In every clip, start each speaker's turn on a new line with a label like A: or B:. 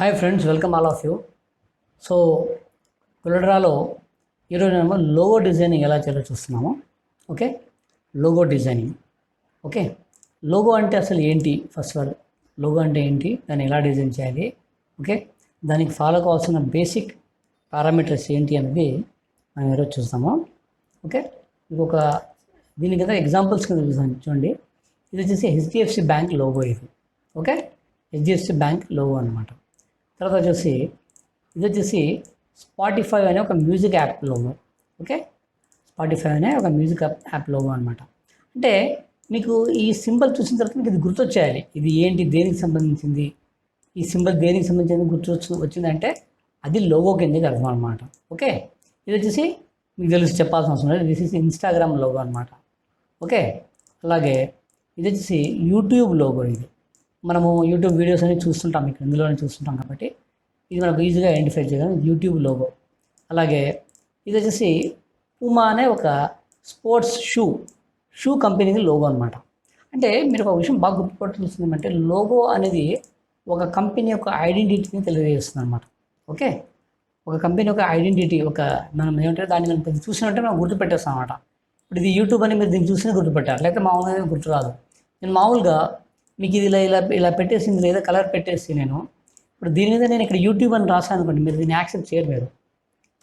A: Hi friends welcome all of you. So కులడ్రాలో ఈరోజు మేము logo designing ఎలా చేయాలో చూస్తున్నాము. Okay? Logo designing. Okay? Logo అంటే అసలు ఏంటి? ఫస్ట్ ఆఫ్ ఆల్ లోగో అంటే ఏంటి? దాన్ని ఎలా డిజైన్ చేయాలి? ఓకే? దానికి ఫాలో కావాల్సిన బేసిక్ పారామీటర్స్ ఏంటి అనేది మనం ఈరోజు చూస్తాము. ఓకే? ఇది ఒక దీని కింద ఎగ్జాంపుల్స్ కింద చూసాను చూడండి. ఇది వచ్చేసి హెచ్డిఎఫ్సి బ్యాంక్ లోగో ఇది. ఓకే? హెచ్డిఎఫ్సి బ్యాంక్ లోగో అనమాట తర్వాత వచ్చేసి ఇది వచ్చేసి స్పాటిఫై అనే ఒక music app logo okay? Spotify అనే ఒక మ్యూజిక్ యాప్ యాప్ లోగో అనమాట అంటే మీకు ఈ సింబల్ చూసిన తర్వాత మీకు ఇది గుర్తొచ్చేయాలి. ఇది ఏంటి? దేనికి సంబంధించింది? ఈ సింబల్ దేనికి సంబంధించింది గుర్తు వచ్చిందంటే అది లోగో కిందకి అర్థం అనమాట ఓకే? ఇది వచ్చేసి మీకు తెలిసి చెప్పాల్సిన అవసరం లేదు. దిస్ ఇస్ ఇన్స్టాగ్రామ్ లోగో అనమాట ఓకే? అలాగే ఇది వచ్చేసి యూట్యూబ్ లోగో ఇది. మనము యూట్యూబ్ వీడియోస్ అనేవి చూస్తుంటాం ఇక్కడ ఇందులోనే చూస్తుంటాం కాబట్టి ఇది మనకు ఈజీగా ఐడెంటిఫై చేయగలం యూట్యూబ్ లోగో అలాగే ఇది వచ్చేసి పూమా అనే ఒక స్పోర్ట్స్ షూ షూ కంపెనీకి లోగో అనమాట అంటే మీరు ఒక విషయం బాగా గుర్తుపట్టాల్సింది ఏమంటే లోగో అనేది ఒక కంపెనీ యొక్క ఐడెంటిటీని తెలియజేస్తుంది అనమాట ఓకే? ఒక కంపెనీ యొక్క ఐడెంటిటీ ఒక మనం ఏమంటే దాన్ని మనం చూసినట్టే మనం గుర్తుపెట్టేస్తాం అనమాట ఇప్పుడు ఇది యూట్యూబ్ అని మీరు దీన్ని చూసినా గుర్తుపెట్టారు లేకపోతే మామూలుగా గుర్తు రాదు నేను మామూలుగా మీకు ఇది ఇలా ఇలా ఇలా పెట్టేసింది లేదా కలర్ పెట్టేసి నేను. ఇప్పుడు దీని మీద నేను ఇక్కడ యూట్యూబ్ అని రాస్తాను అనుకోండి మీరు దీన్ని యాక్సెప్ట్ చేయరు మీరు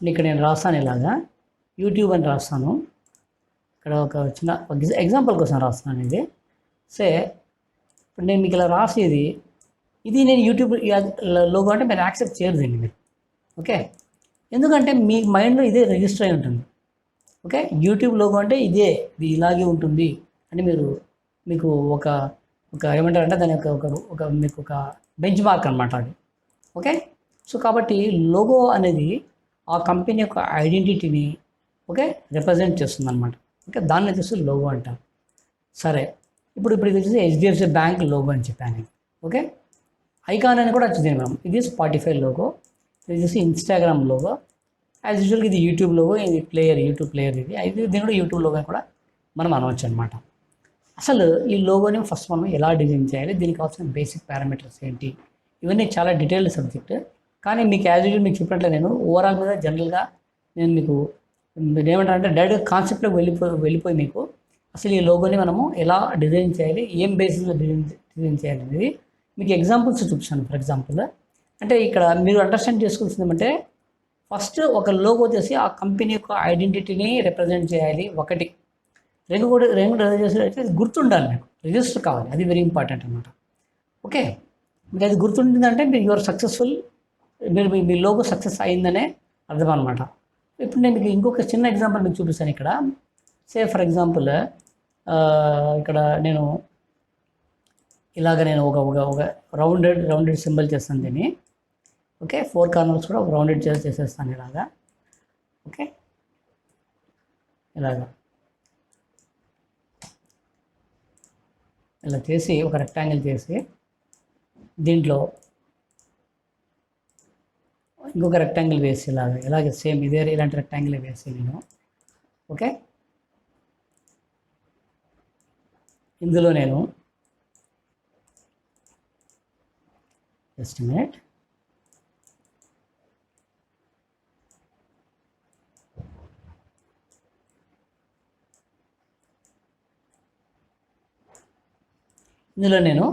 A: ఇక్కడ నేను రాస్తాను ఇలాగా. యూట్యూబ్ అని రాస్తాను ఇక్కడ ఒక చిన్న ఎగ్జాంపుల్ కోసం రాస్తాను ఇది. సే ఇప్పుడు నేను మీకు ఇలా రాసేది ఇది నేను యూట్యూబ్ లోగో అంటే మీరు యాక్సెప్ట్ చేయరు దీన్ని మీరు. ఓకే? ఎందుకంటే మీ మైండ్లో ఇదే రిజిస్టర్ అయి ఉంటుంది. ఓకే? యూట్యూబ్ లోగో అంటే ఇదే ఇది ఇలాగే ఉంటుంది అని మీరు మీకు ఒక ఒక ఏమంటారంటే దాని యొక్క ఒక ఒక మీకు ఒక బెంచ్ మార్క్ అనమాట అది. ఓకే సో కాబట్టి లోగో అనేది ఆ కంపెనీ యొక్క ఐడెంటిటీని ఓకే రిప్రజెంట్ చేస్తుంది అనమాట ఓకే దాన్ని వచ్చేసి లోగో అంటారు సరే. ఇప్పుడు ఇప్పుడు ఇది వచ్చేసి హెచ్డిఎఫ్సి బ్యాంక్ లోగో అని చెప్పాను ఓకే ఐకాన్ అని కూడా వచ్చింది మనం ఇది స్పాటిఫై లోగో ఇది వచ్చేసి ఇన్స్టాగ్రామ్ లోగో యాజ్ యూజువల్గా ఇది యూట్యూబ్ లోగో ఇది ప్లేయర్ యూట్యూబ్ ప్లేయర్ ఇది. ఇది దీని కూడా యూట్యూబ్ లోగో కూడా మనం అనవచ్చు అనమాట అసలు ఈ లోగోని ఫస్ట్ మనం ఎలా డిజైన్ చేయాలి? దీనికి కావాల్సిన బేసిక్ పారామీటర్స్ ఏంటి? ఇవన్నీ చాలా డీటెయిల్డ్ సబ్జెక్ట్ కానీ మీకు యాజ్ యూజువల్ మీకు చెప్పినట్లు నేను ఓవరాల్ మీద జనరల్గా నేను మీకు ఏమంటారు ఏమంటారంటే డైరెక్ట్గా కాన్సెప్ట్లోకి వెళ్ళిపోయి వెళ్ళిపోయి మీకు అసలు ఈ లోగోని మనము ఎలా డిజైన్ చేయాలి? ఏం బేసిస్లో డిజైన్ డిజైన్ చేయాలి అనేది మీకు ఎగ్జాంపుల్స్ చూపిస్తాను. ఫర్ ఎగ్జాంపుల్ అంటే ఇక్కడ మీరు అండర్స్టాండ్ చేసుకోవాల్సింది ఏమంటే ఫస్ట్ ఒక లోగో వచ్చేసి ఆ కంపెనీ యొక్క ఐడెంటిటీని రిప్రజెంట్ చేయాలి ఒకటి. రెండు కూడా రెండు అయితే గుర్తుండాలి మీకు. రిజిస్టర్ కావాలి. అది వెరీ ఇంపార్టెంట్ అనమాట ఓకే మీకు అది గుర్తుంటుందంటే మీరు యువర్ సక్సెస్ఫుల్ మీరు మీ- మీ లోగో సక్సెస్ అయిందనే అర్థం అనమాట ఇప్పుడు నేను మీకు ఇంకొక చిన్న ఎగ్జాంపుల్ మీకు చూపిస్తాను ఇక్కడ. సే ఫర్ ఎగ్జాంపుల్ ఇక్కడ నేను ఇలాగ నేను ఒక ఒక ఒక రౌండెడ్ రౌండెడ్ సింబల్ చేస్తాను దీన్ని. ఓకే ఫోర్ కార్నర్స్ కూడా ఒక రౌండెడ్ చేసి చేసేస్తాను ఇలాగా. ఓకే ఇలాగా. ఇలా చేసి ఒక రెక్టాంగిల్ చేసి దీంట్లో ఇంకొక రెక్టాంగిల్ వేసి ఇలాగ ఇలాగే సేమ్ ఇదే ఇలాంటి రెక్టాంగిల్ వేసి నేను ఓకే ఇందులో నేను జస్ట్ మినిట్ ఇందులో నేను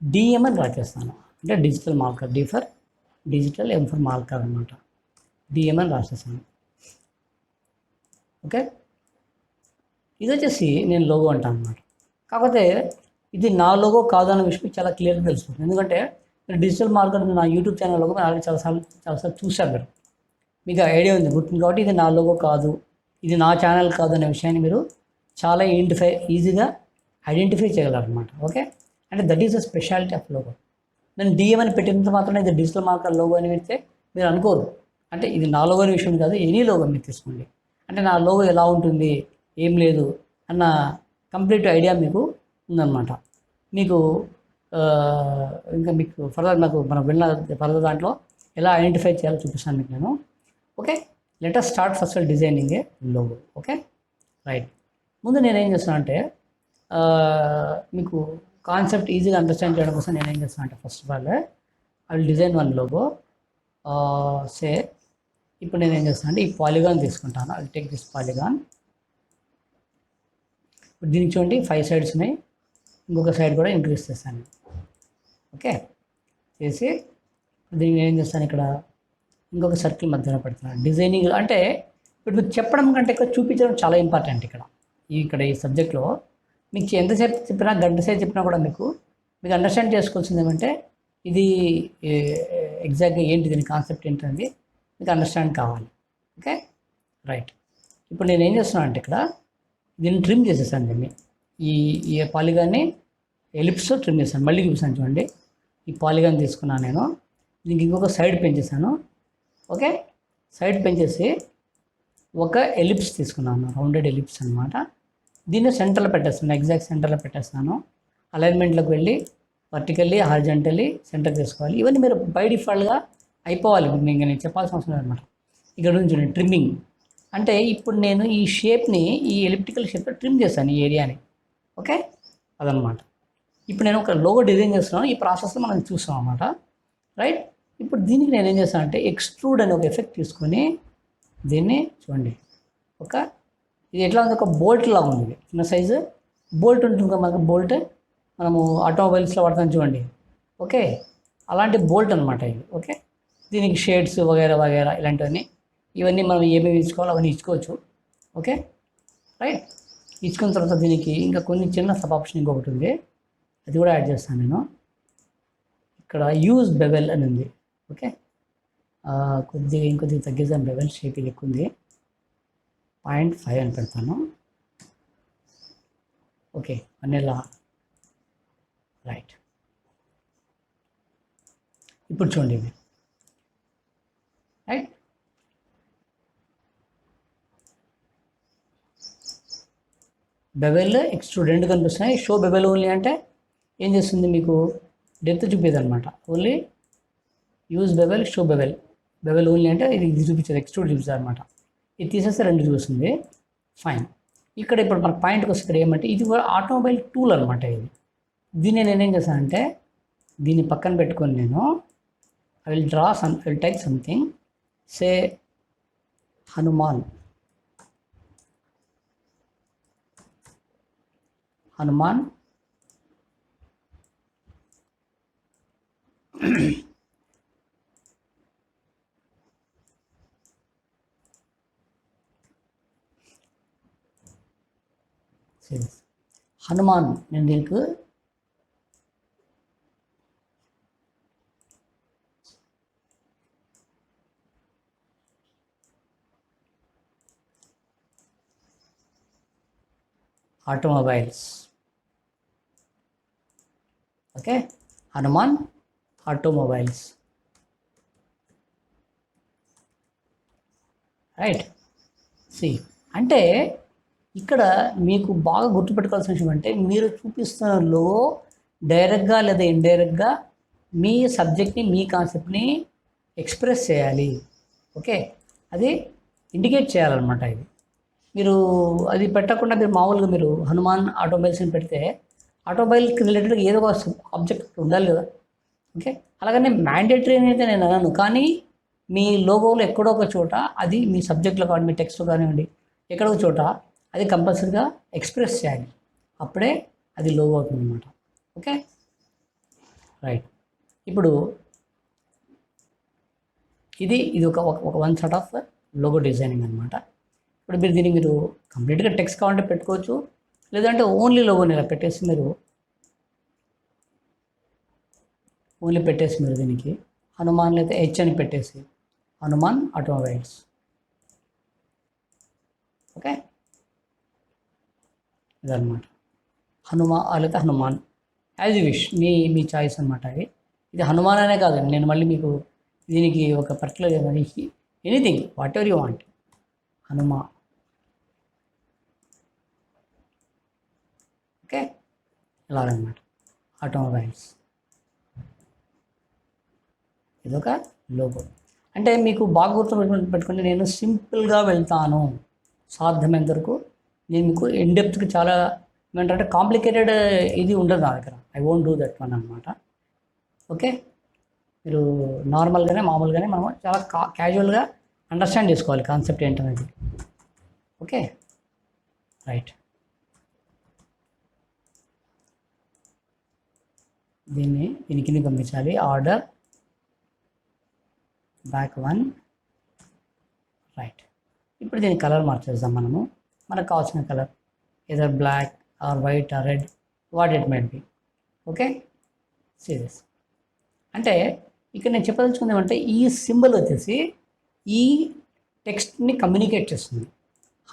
A: డిఎం అని రాసేస్తాను. అంటే digital marker D for digital M for marker అనమాట డిఎం అని రాసేస్తాను. ఓకే ఇది వచ్చేసి నేను లోగో అంటాను అనమాట కాకపోతే ఇది నా లోగో కాదు అన్న విషయం చాలా క్లియర్గా తెలుస్తుంది ఎందుకంటే డిజిటల్ మార్కర్ నా యూట్యూబ్ ఛానల్ లోగో ఆల్రెడీ చాలాసార్లు చాలాసార్లు చూశారు మీరు. మీకు ఐడియా ఉంది. గుర్తుంది కాబట్టి ఇది నా లోగో కాదు. ఇది నా ఛానల్ కాదు అనే విషయాన్ని మీరు చాలా ఐడెంటిఫై ఈజీగా ఐడెంటిఫై చేయగలరనమాట ఓకే? అంటే that is the speciality of logo నేను డిఎం అని పెట్టినంత మాత్రమే ఇది డిజిటల్ మార్కర్ లోగో అని పెడితే మీరు అనుకోరు. అంటే ఇది నా లోగో విషయం కాదు ఎనీ లోగో మీరు తీసుకోండి. అంటే నా లోగో ఎలా ఉంటుంది ఏం లేదు అన్న కంప్లీట్ ఐడియా మీకు ఉందన్నమాట. మీకు ఇంకా మీకు ఫర్దర్ నాకు మనం వెళ్ళిన ఫర్దర్ దాంట్లో ఎలా ఐడెంటిఫై చేయాలో చూపిస్తాను మీకు నేను okay? Letter start first designing a logo okay? Right ముందు నేను ఏం చేస్తానంటే అంటే మీకు కాన్సెప్ట్ ఈజీగా అండర్స్టాండ్ చేయడం కోసం నేను ఏం చేస్తాను అంటే first of all I will design one logo say ఇప్పుడు నేను ఏం చేస్తాను అంటే ఈ పాలిగాన్ తీసుకుంటాను. ఐ టేక్ దిస్ పాలిగాన్ ఇప్పుడు దీనికి చూడండి ఫైవ్ సైడ్స్ ఉన్నాయి. ఇంకొక సైడ్ కూడా ఇంక్రీజ్ చేస్తాను. ఓకే చేసి దీనికి ఏం చేస్తాను ఇక్కడ ఇంకొక సర్కిల్ మధ్యలో పెడుతున్నాను. డిజైనింగ్ అంటే ఇప్పుడు మీకు చెప్పడం కంటే ఇక్కడ చూపించడం చాలా ఇంపార్టెంట్ ఇక్కడ. ఈ ఇక్కడ ఈ సబ్జెక్ట్లో మీకు ఎంతసేపు చెప్పినా గంట సేపు చెప్పినా కూడా మీకు మీకు అండర్స్టాండ్ చేసుకోవాల్సింది ఏమంటే ఇది ఎగ్జాక్ట్గా ఏంటి దీని కాన్సెప్ట్ ఏంటనేది మీకు అండర్స్టాండ్ కావాలి. ఓకే రైట్ ఇప్పుడు నేను ఏం చేస్తున్నాను అంటే ఇక్కడ దీన్ని ట్రిమ్ చేసేసాను దీన్ని. ఈ ఈ పాలిగాన్ని ఎలిప్స్ ట్రిమ్ చేశాను. మళ్ళీ చూపిస్తాను చూడండి. ఈ పాలిగాన్ తీసుకున్నాను నేను. దీనికి ఇంకొక సైడ్ పెంచేసాను ఓకే సైడ్ పెంచేసి ఒక ఎలిప్స్ తీసుకున్నాను. రౌండెడ్ ఎలిప్స్ అనమాట దీన్ని సెంటర్లో పెట్టేస్తాను ఎగ్జాక్ట్ సెంటర్లో పెట్టేస్తాను. అలైన్మెంట్లోకి వెళ్ళి వర్టికల్లీ హార్జెంటల్లీ సెంటర్ చేసుకోవాలి. ఇవన్నీ మీరు బై డిఫాల్ట్గా అయిపోవాలి. ఇప్పుడు నేను నేను చెప్పాల్సిన అవసరం అనమాట ఇక్కడ నుంచి ట్రిమ్మింగ్ అంటే ఇప్పుడు నేను ఈ షేప్ని ఈ ఎలిప్టికల్ షేప్లో ట్రిమ్ చేశాను ఈ ఏరియాని ఓకే అదనమాట ఇప్పుడు నేను ఒక లోగో డిజైన్ చేస్తున్నాను. ఈ ప్రాసెస్లో మనం చూస్తాం అనమాట రైట్ ఇప్పుడు దీనికి నేను ఏం చేస్తాను అంటే ఎక్స్ట్రూడ్ అనే ఒక ఎఫెక్ట్ తీసుకొని దీన్ని చూడండి. ఒక ఇది ఎట్లా ఉంది? ఒక బోల్ట్ లాగా ఉంది చిన్న సైజు బోల్ట్ ఉంటుంది కదా మనకు? బోల్ట్ మనము ఆటోమొబైల్స్లో వాడతాం చూడండి. ఓకే అలాంటి బోల్ట్ అనమాట ఇది. ఓకే దీనికి షేడ్స్ వగేరా వగేరా ఇలాంటివన్నీ. ఇవన్నీ మనం ఏమేమి ఇచ్చుకోవాలో అవన్నీ ఇచ్చుకోవచ్చు ఓకే రైట్ ఇచ్చుకున్న తర్వాత దీనికి ఇంకా కొన్ని చిన్న సబ్ ఆప్షన్ ఇంకొకటి ఉంది. అది కూడా యాడ్ చేస్తాను నేను. ఇక్కడ యూజ్ బెవెల్ అని ఉంది. ఓకే కొద్దిగా ఇంకొద్దిగా తగ్గిద్దాం. బెవెల్ షేప్ ఇది ఎక్కువ ఉంది. పాయింట్ ఫైవ్ అని పెడతాను. ఓకే అన్నెలా రైట్. ఇప్పుడు చూడండి మీరు రైట్. బెవెల్ ఎక్స్ట్రూడ్ రెండు కనిపిస్తున్నాయి. షో బెవెల్ ఓన్లీ అంటే ఏం చేస్తుంది మీకు? డెప్త్ చూపేది అనమాట only use bevel show bevel. Bevel only అంటే ఇది ఇది చూపించేది. ఎక్స్ట్రూడ్ చూపిస్తుంది అనమాట ఇది తీసేస్తే రెండు చూస్తుంది ఫైన్ ఇక్కడ ఇప్పుడు మన పాయింట్కి వస్తే ఇక్కడ ఏమంటే ఇది కూడా ఆటోమొబైల్ టూల్ అనమాట ఇది. దీన్ని నేను ఏం చేశానంటే దీన్ని పక్కన పెట్టుకొని నేను I will draw some I will type something say Hanuman Hanuman serious Hanuman నేను దీనికి automobiles. Okay? Hanuman automobiles. Right. See. అంటే ఇక్కడ మీకు బాగా గుర్తుపెట్టుకోవాల్సిన విషయం అంటే మీరు చూపిస్తున్న లో డైరెక్ట్గా లేదా ఇండైరెక్ట్గా మీ సబ్జెక్ట్ని మీ కాన్సెప్ట్ని ఎక్స్ప్రెస్ చేయాలి. ఓకే? అది ఇండికేట్ చేయాలన్నమాట ఇది. మీరు అది పెట్టకుండా మీరు మామూలుగా మీరు హనుమాన్ ఆటోమొబైల్స్ అని పెడితే ఆటోమొబైల్కి రిలేటెడ్ ఏదో ఒక ఆబ్జెక్ట్ ఉండాలి కదా. ఓకే? అలాగనే మ్యాండేటరీ అయితే నేను అనను. కానీ మీ లోగోలో ఎక్కడో ఒక చోట అది మీ సబ్జెక్ట్లో కానివ్వండి మీ టెక్స్ట్లో కానివ్వండి ఎక్కడో ఒక చోట అది కంపల్సరీగా ఎక్స్ప్రెస్ చేయాలి. అప్పుడే అది లోగో అవుతుంది అనమాట ఓకే? రైట్ ఇప్పుడు ఇది ఇది ఒక ఒక- ఒక one sort of logo designing అనమాట ఇప్పుడు మీరు దీన్ని మీరు కంప్లీట్గా టెక్స్ట్ కావాలంటే పెట్టుకోవచ్చు. లేదంటే ఓన్లీ లోగోని ఇలా పెట్టేసి మీరు ఓన్లీ పెట్టేసి మీరు దీనికి హనుమాన్ లేదా హెచ్ అని పెట్టేసి హనుమాన్ ఆటోమొబైల్స్. ఓకే? ఇదన్నమాట. హనుమా లేకపోతే హనుమాన్. యాజ్ యూ విష్ మీ మీ చాయిస్ అనమాట అది. ఇది హనుమాన్ అనే కాదు. నేను మళ్ళీ మీకు దీనికి ఒక particular anything whatever you want Hanuma. Okay ఇలాగనమాట ఆటోమొబైల్స్ ఇదొక లోగో. అంటే మీకు బాగా గుర్తు పెట్టుకుంటే నేను సింపుల్గా వెళ్తాను. సాధ్యమైనంత వరకు నేను మీకు ఇన్డెప్త్కి చాలా ఏమంటే కాంప్లికేటెడ్ ఇది ఉండదు నా దగ్గర. I won't do that one అనమాట ఓకే మీరు నార్మల్గానే మామూలుగానే మనం చాలా కా క్యాజువల్గా అండర్స్టాండ్ చేసుకోవాలి కాన్సెప్ట్ ఏంటనేది. ఓకే రైట్ దీన్ని దీని కింద పంపించాలి. ఆర్డర్ బ్యాక్ వన్ రైట్ ఇప్పుడు దీని కలర్ మార్చేద్దాం మనము. మనకు కావాల్సిన colour. Either black or white or red what it might be okay serious అంటే ఇక్కడ నేను చెప్పదలుచుకుంది ఏమంటే ఈ సింబల్ వచ్చేసి ఈ టెక్స్ట్ని కమ్యూనికేట్ చేస్తుంది.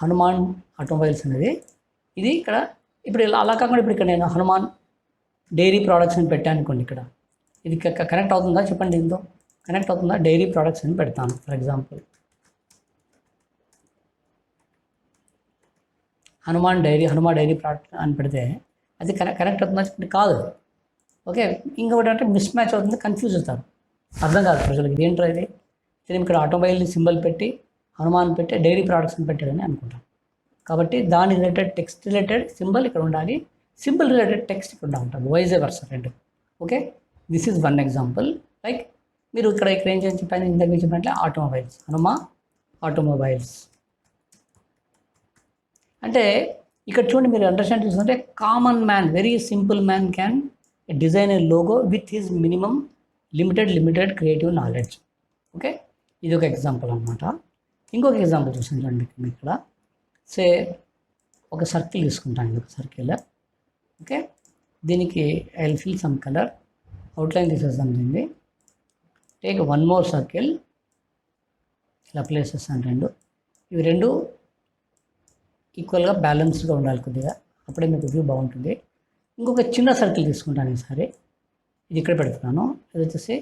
A: హనుమాన్ ఆటోమొబైల్స్ అనేది. ఇది ఇక్కడ ఇప్పుడు ఇలా అలా కాకుండా ఇప్పుడు ఇక్కడ నేను హనుమాన్ డైరీ ప్రోడక్ట్స్ అని పెట్టాను అనుకోండి ఇక్కడ. ఇది కనెక్ట్ అవుతుందా? చెప్పండి దీంతో కనెక్ట్ అవుతుందా? డైరీ ప్రోడక్ట్స్ అని పెడతాను for example Hanuman dairy Hanuman dairy product అని పెడితే అది కనెక్ట్ కనెక్ట్ అవుతుందని కాదు. ఓకే ఇంకొకటి అంటే మిస్ మ్యాచ్ అవుతుంది కన్ఫ్యూజ్ అవుతారు. అర్థం కాదు ప్రజలకు. ఏంటో ఇది? నేను ఇక్కడ ఆటోమొబైల్ సింబల్ పెట్టి హనుమాన్ పెట్టి డైరీ ప్రోడక్ట్స్ పెట్టాడని అనుకుంటాను కాబట్టి దాని రిలేటెడ్ టెక్స్ట్ రిలేటెడ్ సింబల్ ఇక్కడ ఉండాలి. సింబల్ రిలేటెడ్ టెక్స్ట్ ఇక్కడ ఉంటుంది. వైజే వర్స రెండు. Okay? This is one example like మీరు ఇక్కడ ఇక్కడ ఏం చేసి చెప్పాను? ఇందాక చెప్పినట్లే ఆటోమొబైల్స్ హనుమా ఆటోమొబైల్స్ అంటే ఇక్కడ చూడండి మీరు అండర్స్టాండ్ చేసుకుంటే common man very simple man can design a logo with his minimum limited limited creative knowledge okay ఇది ఒక ఎగ్జాంపుల్ అనమాట ఇంకొక ఎగ్జాంపుల్ చూసాను చూడండి మీకు ఇక్కడ. సే ఒక సర్కిల్ తీసుకుంటాను ఇది ఒక సర్కిల్ ఓకే దీనికి I fill some colour outline తీసేద్దాం దీన్ని. టేక్ వన్ మోర్ సర్కిల్ ఇలా ప్లేసెస్ అని రెండు. ఇవి రెండు ఈక్వల్గా బ్యాలెన్స్గా ఉండాలి కొద్దిగా. అప్పుడే మీకు వ్యూ బాగుంటుంది. ఇంకొక చిన్న సర్కిల్ తీసుకుంటాను ఈసారి. ఇది ఇక్కడ పెడుతున్నాను. ఇది వచ్చేసి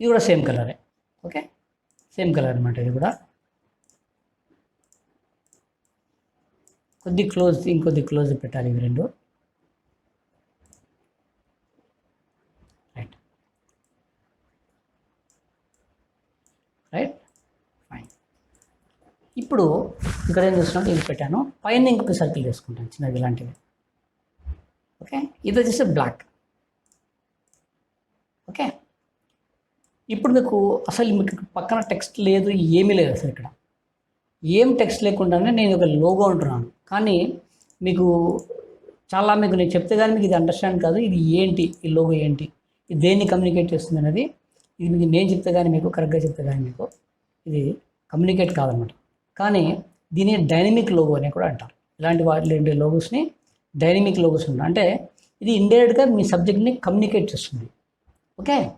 A: ఇది కూడా సేమ్ కలరే ఓకే సేమ్ కలర్ అనమాట ఇది కూడా. కొద్ది క్లోజ్ ఇంకొద్ది క్లోజ్ పెట్టాలి ఇవి రెండు. రైట్ రైట్ ఇప్పుడు ఇక్కడ ఏం చేస్తున్నాను ఇది పెట్టాను. పైన ఇంకొక సర్కిల్ తీసుకుంటాను చిన్నది ఇలాంటివి ఓకే ఇది వచ్చేసి బ్లాక్ ఓకే ఇప్పుడు మీకు అసలు మీకు పక్కన టెక్స్ట్ లేదు ఏమీ లేదు అసలు ఇక్కడ. ఏం టెక్స్ట్ లేకుండానే నేను ఒక లోగో అంటున్నాను. కానీ మీకు చాలా మీకు నేను చెప్తే కానీ మీకు ఇది అండర్స్టాండ్ కాదు. ఇది ఏంటి? ఈ లోగో ఏంటి? ఇది దేన్ని కమ్యూనికేట్ చేస్తుంది అనేది? ఇది మీకు నేను చెప్తే కానీ మీకు కరెక్ట్గా చెప్తే కానీ మీకు ఇది కమ్యూనికేట్ కాదనమాట. కానీ దీని డైనమిక్ లోగో అని కూడా అంటారు. ఇలాంటి వాటి రెండు లోగోస్ని డైనమిక్ లోగోస్ ఉన్నాయి అంటే ఇది ఇండైరెక్ట్గా మీ సబ్జెక్ట్ని కమ్యూనికేట్ చేస్తుంది. ఓకే?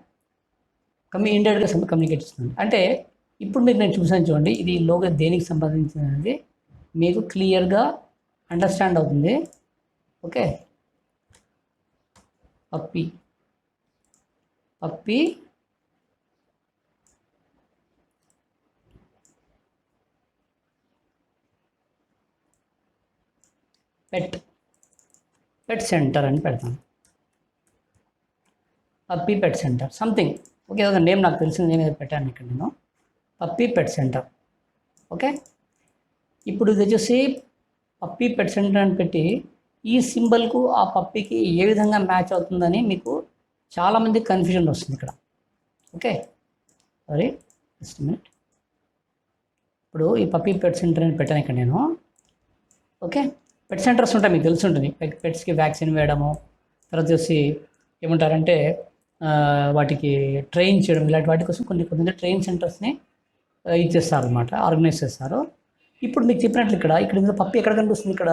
A: కమ్యూ ఇండైరెక్ట్గా కమ్యూనికేట్ చేస్తుంది. అంటే ఇప్పుడు మీకు నేను చూసాను చూడండి ఇది లోగో దేనికి సంబంధించినది? మీకు క్లియర్గా అండర్స్టాండ్ అవుతుంది. Okay? Puppy. Puppy pet pet centre అని పెడతాను. Puppy pet centre something. Okay ఒక నేమ్ నాకు తెలిసిన నేమ్ ఏదో పెట్టాను ఇక్కడ నేను. Puppy pet centre. ఓకే? ఇప్పుడు ఇది వచ్చేసి పప్పీ పెట్ సెంటర్ అని పెట్టి ఈ సింబల్కు ఆ పప్పీకి ఏ విధంగా మ్యాచ్ అవుతుందని మీకు చాలామంది కన్ఫ్యూజన్ వస్తుంది ఇక్కడ. ఓకే? సారీ జస్ట్ మినిట్ ఇప్పుడు ఈ పప్పీ పెట్ సెంటర్ అని పెట్టాను ఇక్కడ నేను. ఓకే? పెట్ సెంటర్స్ ఉంటాయి మీకు తెలిసి ఉంటుంది పెట్ పెట్స్కి వ్యాక్సిన్ వేయడము తర్వాత వచ్చి ఏమంటారంటే వాటికి ట్రైన్ చేయడం ఇలాంటి వాటి కోసం కొన్ని కొంతమంది ట్రైన్ సెంటర్స్ని ఇచ్చేస్తారు అనమాట ఆర్గనైజ్ చేస్తారు. ఇప్పుడు మీకు చెప్పినట్లు ఇక్కడ ఇక్కడ మీద పప్పి ఎక్కడ కనిపిస్తుంది ఇక్కడ?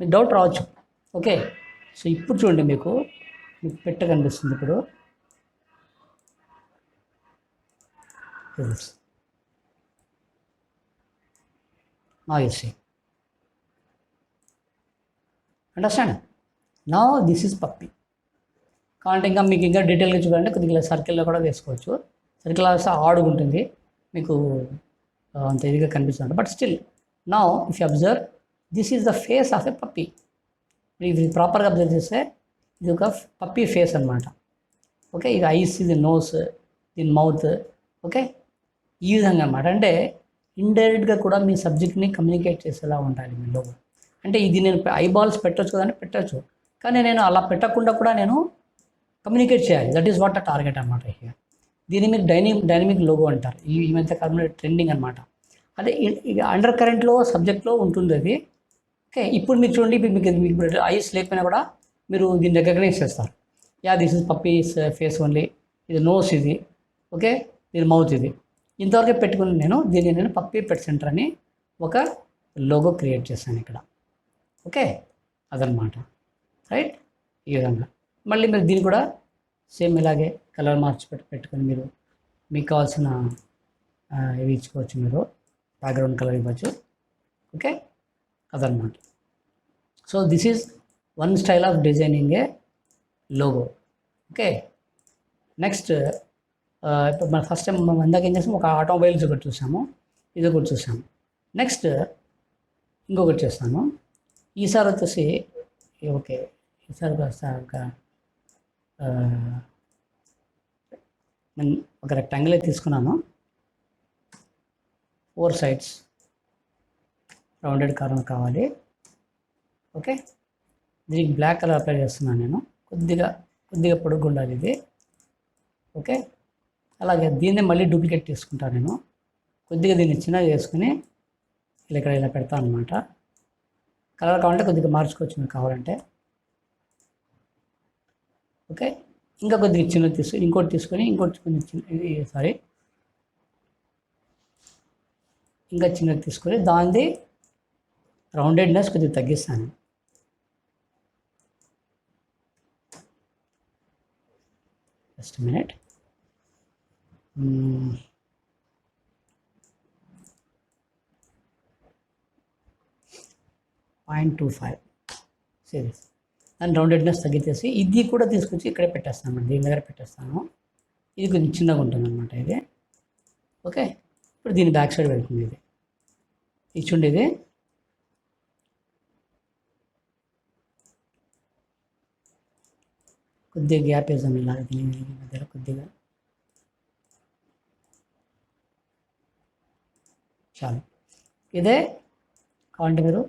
A: మీకు డౌట్ రావచ్చు. ఓకే సో ఇప్పుడు చూడండి మీకు మీకు పెట్ట కనిపిస్తుంది ఇప్పుడు. నా ah, see అండర్స్టాండ్ నా దిస్ ఇస్ పప్పి కావాలంటే ఇంకా మీకు ఇంకా డీటెయిల్గా చూడండి కొద్దిగా సర్కిల్లో కూడా వేసుకోవచ్చు. సర్కిల్ వేస్తే ఉంటుంది. మీకు అంత ఇదిగా కనిపిస్తుంది బట్ స్టిల్ నా if you observe this is the face of a puppy ఇది ప్రాపర్గా అబ్జర్వ్ చేస్తే ఇది ఒక పప్పీ ఫేస్ అనమాట ఓకే ఇది ఐస్ ఇది నోస్ దీని మౌత్ ఓకే ఈ విధంగా అనమాట అంటే ఇండైరెక్ట్గా కూడా మీ సబ్జెక్ట్ని కమ్యూనికేట్ చేసేలా ఉండాలి మీ లోగో అంటే ఇది నేను ఐబాల్స్ పెట్టచ్చు కదంటే పెట్టచ్చు. కానీ నేను అలా పెట్టకుండా కూడా నేను కమ్యూనికేట్ చేయాలి. That is what a target అనమాట హియర్ దీన్ని మీరు డైనమిక్ డైనమిక్ లోగో అంటారు. ఈ ఈ మధ్య కాలంలో ట్రెండింగ్ అనమాట అదే అండర్ కరెంట్లో సబ్జెక్ట్లో ఉంటుంది అది. ఓకే ఇప్పుడు మీరు చూడండి మీకు మీకు ఐస్ లేకపోయినా కూడా మీరు దీన్ని రికగ్నైజ్ చేస్తారు. Yeah this is puppy's face only ఇది నోస్ ఇది. ఓకే దీని మౌత్ ఇది. ఇంతవరకే పెట్టుకుని నేను దీన్ని నేను పప్పీ పెట్ సెంటర్ అని ఒక లోగో క్రియేట్ చేశాను ఇక్కడ. ఓకే? అదనమాట రైట్? ఈ విధంగా. మళ్ళీ మీరు దీన్ని కూడా సేమ్ ఇలాగే కలర్ మార్చి పెట్టి పెట్టుకొని మీరు మీకు కావాల్సిన ఇవి ఇచ్చుకోవచ్చు మీరు. బ్యాక్గ్రౌండ్ కలర్ ఇవ్వచ్చు. ఓకే? అదనమాట so this is one style of designing a logo. Okay? Next ఇప్పుడు మన ఫస్ట్ టైం మనం ఇందాక ఏం చేసాము ఒక ఆటోమొబైల్స్ ఒకటి చూసాము. ఇది ఒకటి చూసాము. నెక్స్ట్ ఇంకొకటి చేస్తాను. ఈసారి వచ్చేసి ఓకే ఈసారి కాస్త ఒక నేను ఒక రెక్టాంగిల్ తీసుకున్నాను. ఫోర్ సైడ్స్ రౌండెడ్ కార్నర్ కావాలి. ఓకే? దీనికి బ్లాక్ కలర్ అప్లై చేస్తున్నాను నేను. కొద్దిగా కొద్దిగా పొడుగు ఉండాలి ఇది. ఓకే? అలాగే దీన్నే మళ్ళీ డూప్లికేట్ తీసుకుంటాను నేను. కొద్దిగా దీన్ని చిన్నగా చేసుకుని ఇలా ఇక్కడ ఇలా పెడతాను అనమాట కలర్ కావాలంటే కొద్దిగా మార్చుకోవచ్చు మీకు కావాలంటే. ఓకే? ఇంకా కొద్దిగా చిన్నది తీసుకుని ఇంకోటి తీసుకొని ఇంకోటి కొంచెం చిన్న ఇది సారీ ఇంకా చిన్నది తీసుకొని దానిది రౌండెడ్నెస్ కొద్దిగా తగ్గిస్తాను. Just minute point two five series దాని రౌండెడ్నెస్ తగ్గించేసి ఇది కూడా తీసుకొచ్చి ఇక్కడే పెట్టేస్తాను దీని దగ్గర పెట్టేస్తాను. ఇది కొంచెం చిన్నగా ఉంటుంది అనమాట ఇది. ఓకే? ఇప్పుడు దీని బ్యాక్ సైడ్ వెళ్తుంది ఇది. ఇచ్చుండి ఇది కొద్దిగా గ్యాప్ వేసాం ఇలా దీని మధ్యలో కొద్దిగా. చాలు. ఇదే కావాలంటే మీరు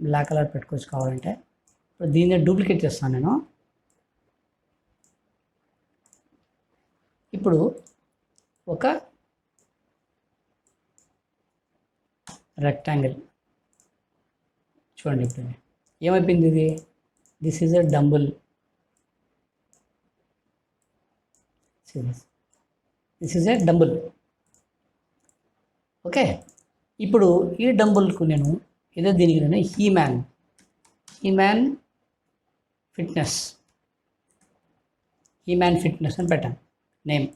A: బ్లాక్ కలర్ పెట్టుకోవచ్చు కావాలంటే ఇప్పుడు దీన్ని డూప్లికేట్ చేస్తాను నేను. ఇప్పుడు ఒక రెక్టాంగిల్ చూడండి ఇప్పుడు. ఏమైపోయింది ఇది? This is a dumbbell this is a dumbbell okay ఇప్పుడు ఈ డంబుల్కు నేను ఏదో దీనికి నేను he man he man fitness. He man fitness అని పెట్టాను. Name.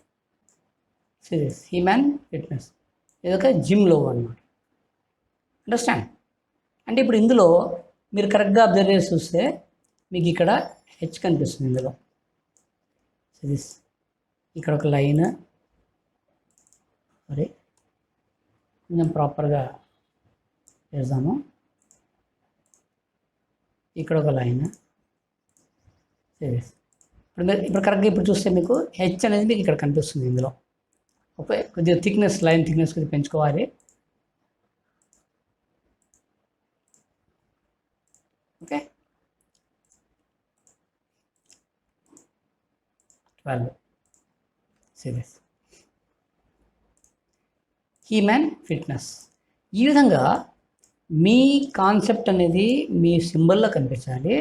A: Serious. He man fitness. ఇదొక జిమ్ లోగో అనమాట అండర్స్టాండ్? అంటే ఇప్పుడు ఇందులో మీరు కరెక్ట్గా అబ్జర్వ్ చేసి చూస్తే మీకు ఇక్కడ హెచ్ కనిపిస్తుంది ఇందులో. సిరీస్ ఇక్కడ ఒక లైన్. సారీ కొంచెం ప్రాపర్గా పెడదాము ఇక్కడ ఒక లైన్. సిరీస్ ఇప్పుడు మీరు ఇప్పుడు కరెక్ట్గా ఇప్పుడు చూస్తే మీకు హెచ్ అనేది మీకు ఇక్కడ కనిపిస్తుంది ఇందులో. ఓకే? కొద్దిగా థిక్నెస్ లైన్ థిక్నెస్ కొద్దిగా పెంచుకోవాలి. Okay? Twelve. Series he man fitness ఈ విధంగా మీ కాన్సెప్ట్ అనేది మీ సింబల్లో కనిపించాలి.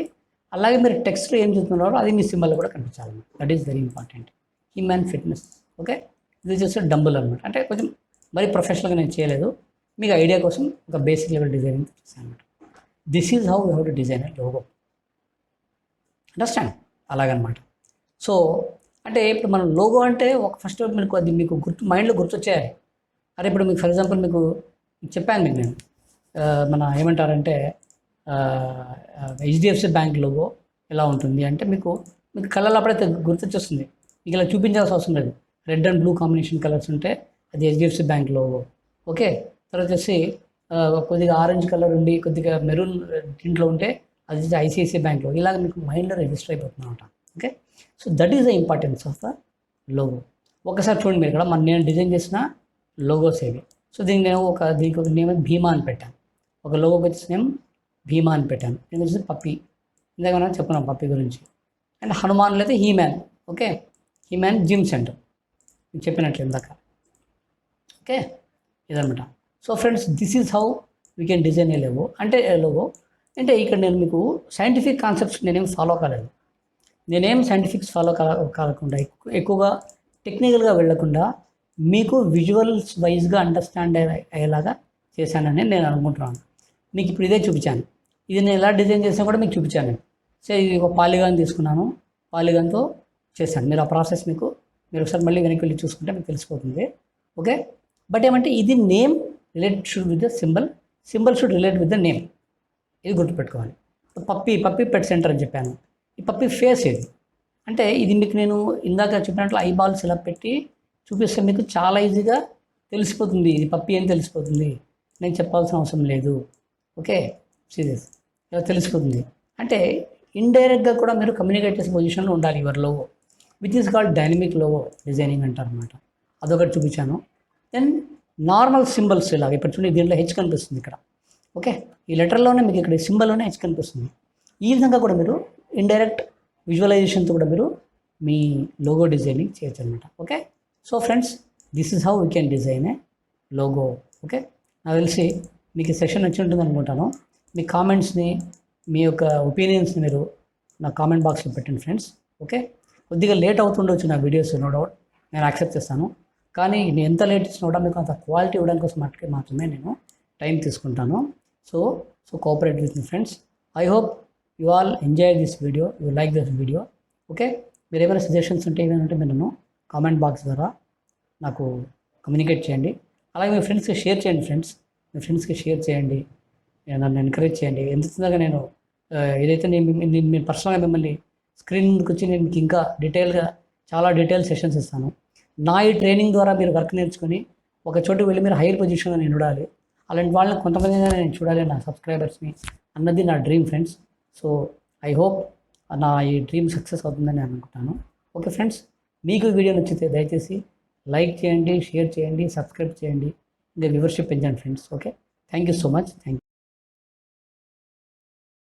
A: అలాగే మీరు టెక్స్ట్లో ఏం చదువుతున్నారో అది మీ సింబల్లో కూడా కనిపించాలి. That is very important human man fitness okay ఇది జస్ట్ డంబుల్ అనమాట అంటే కొంచెం మరీ ప్రొఫెషనల్గా నేను చేయలేదు. మీకు ఐడియా కోసం ఒక బేసిక్ లెవెల్ డిజైనింగ్ చేశాను. అనమాట this is how how to design a logo understand అలాగనమాట. సో అంటే ఇప్పుడు మనం లోగో అంటే ఒక ఫస్ట్ మీకు అది మీకు గుర్తు మైండ్లో గుర్తొచ్చేయాలి. అరే ఇప్పుడు మీకు ఫర్ ఎగ్జాంపుల్ మీకు చెప్పాను మీకు నేను. మన ఏమంటారంటే హెచ్డిఎఫ్సి బ్యాంక్ లోగో ఎలా ఉంటుంది అంటే మీకు మీకు కలర్లు అప్పుడైతే గుర్తొచ్చేస్తుంది. మీకు ఇలా చూపించాల్సిన అవసరం లేదు. Red and blue combination colours ఉంటే అది హెచ్డిఎఫ్సి బ్యాంక్ లోగో ఓకే? తర్వాత వచ్చేసి కొద్దిగా ఆరెంజ్ కలర్ ఉండి కొద్దిగా మెరూన్ దీంట్లో ఉంటే అది ఐసిఐసిఐ బ్యాంక్లో ఇలాగ మీకు మైండ్లో రిజిస్టర్ అయిపోతుంది అనమాట okay? So that is the importance of the logo ఒకసారి చూడండి మీరు ఇక్కడ. మన నేను డిజైన్ చేసిన లోగోస్ ఏవి? సో దీనికి నేను ఒక దీనికి ఒక నేమ్ భీమా అని పెట్టాను. ఒక లోగోకి వచ్చేసి నేమ్ భీమా అని పెట్టాను. నేను వచ్చేసి పప్పి. ఇందాక మనం చెప్పుకున్నాం పప్పి గురించి. అండ్ హనుమాన్లు అయితే he man okay? He man gym centre. నేను చెప్పినట్లు ఇందాక. ఓకే? ఇదనమాట so friends this is how we can design a logo. అంటే లోగో? అంటే ఇక్కడ నేను మీకు సైంటిఫిక్ కాన్సెప్ట్స్ నేనేం ఫాలో కాలేదు. నేనేం సైంటిఫిక్స్ ఫాలో కా కాకుండా ఎక్కువగా టెక్నికల్గా వెళ్ళకుండా మీకు విజువల్స్ వైజ్గా అండర్స్టాండ్ అయ్యేలాగా చేశానని నేను అనుకుంటున్నాను. మీకు ఇప్పుడు ఇదే చూపించాను. ఇది నేను ఎలా డిజైన్ చేసినా కూడా మీకు చూపించాను సో ఇది ఒక పాలిగాన్ తీసుకున్నాను. పాలిగాన్తో చేశాను. మీరు ఆ ప్రాసెస్ మీకు మీరు ఒకసారి మళ్ళీ వెనక్కి వెళ్ళి చూసుకుంటే మీకు తెలిసిపోతుంది. ఓకే? బట్ ఏమంటే ఇది name relate should with the symbol. Symbol should relate with the name. ఇది గుర్తుపెట్టుకోవాలి. పప్పి పప్పి పెట్ సెంటర్ అని చెప్పాను. ఈ పప్పి ఫేస్ ఇది అంటే ఇది మీకు నేను ఇందాక చెప్పినట్లు ఐ బాల్స్ ఇలా పెట్టి చూపిస్తే మీకు చాలా ఈజీగా తెలిసిపోతుంది. ఇది పప్పి అని తెలిసిపోతుంది. నేను చెప్పాల్సిన అవసరం లేదు. ఓకే? సీరియస్. ఇలా తెలిసిపోతుంది. అంటే ఇండైరెక్ట్గా కూడా మీరు కమ్యూనికేట్ చేసే పొజిషన్లో ఉండాలి your logo which is called dynamic logo designing అంటారు అనమాట అదొకటి చూపించాను. దెన్ నార్మల్ సింబల్స్ ఇలా ఇప్పుడు చూడండి దీంట్లో హెచ్ కనిపిస్తుంది ఇక్కడ. ఓకే? ఈ లెటర్లోనే మీకు ఇక్కడ సింబల్లోనే హెచ్ కనిపిస్తుంది. ఈ విధంగా కూడా మీరు ఇండైరెక్ట్ విజువలైజేషన్తో కూడా మీరు మీ లోగో డిజైనింగ్ చేయొచ్చు అనమాట okay? So friends this is how we can design a logo okay? నాకు తెలిసి మీకు సెషన్ వచ్చి ఉంటుంది అనుకుంటాను. మీ కామెంట్స్ని మీ యొక్క ఒపీనియన్స్ని మీరు నా కామెంట్ బాక్స్లో పెట్టండి ఫ్రెండ్స్ ఓకే కొద్దిగా లేట్ అవుతుండొచ్చు నా వీడియోస్ నో డౌట్ నేను యాక్సెప్ట్ చేస్తాను. కానీ నేను ఎంత లేట్ ఇచ్చినా కూడా మీకు అంత క్వాలిటీ ఇవ్వడానికి కోసం మట్టుకే మాత్రమే నేను టైం తీసుకుంటాను. So so cooperate with me friends I hope you all enjoy this video you like this video okay మీరు ఏమైనా సజెషన్స్ ఉంటే ఏమైనా మీరు నన్ను కామెంట్ బాక్స్ ద్వారా నాకు కమ్యూనికేట్ చేయండి. అలాగే మీ ఫ్రెండ్స్కి షేర్ చేయండి ఫ్రెండ్స్ మీ ఫ్రెండ్స్కి షేర్ చేయండి. నన్ను ఎంకరేజ్ చేయండి. ఎంత నేను ఏదైతే నేను నేను పర్సనల్గా మిమ్మల్ని స్క్రీన్ ముందుకు వచ్చి నేను మీకు ఇంకా డీటెయిల్గా చాలా డీటెయిల్ సెషన్స్ ఇస్తాను. నా ఈ ట్రైనింగ్ ద్వారా మీరు వర్క్ నేర్చుకొని ఒక చోటు వెళ్ళి మీరు హైయర్ పొజిషన్లో నేను చూడాలి అలాంటి వాళ్ళని కొంతమంది నేను చూడాలి నా సబ్స్క్రైబర్స్ని అన్నది నా dream friends so I hope నా ఈ డ్రీమ్ సక్సెస్ అవుతుందని నేను అనుకుంటాను. ఓకే ఫ్రెండ్స్ మీకు వీడియో నచ్చితే దయచేసి లైక్ చేయండి షేర్ చేయండి సబ్స్క్రైబ్ చేయండి. ఇంకా వ్యూవర్షిప్ పెంచండి friends okay thank you so much thank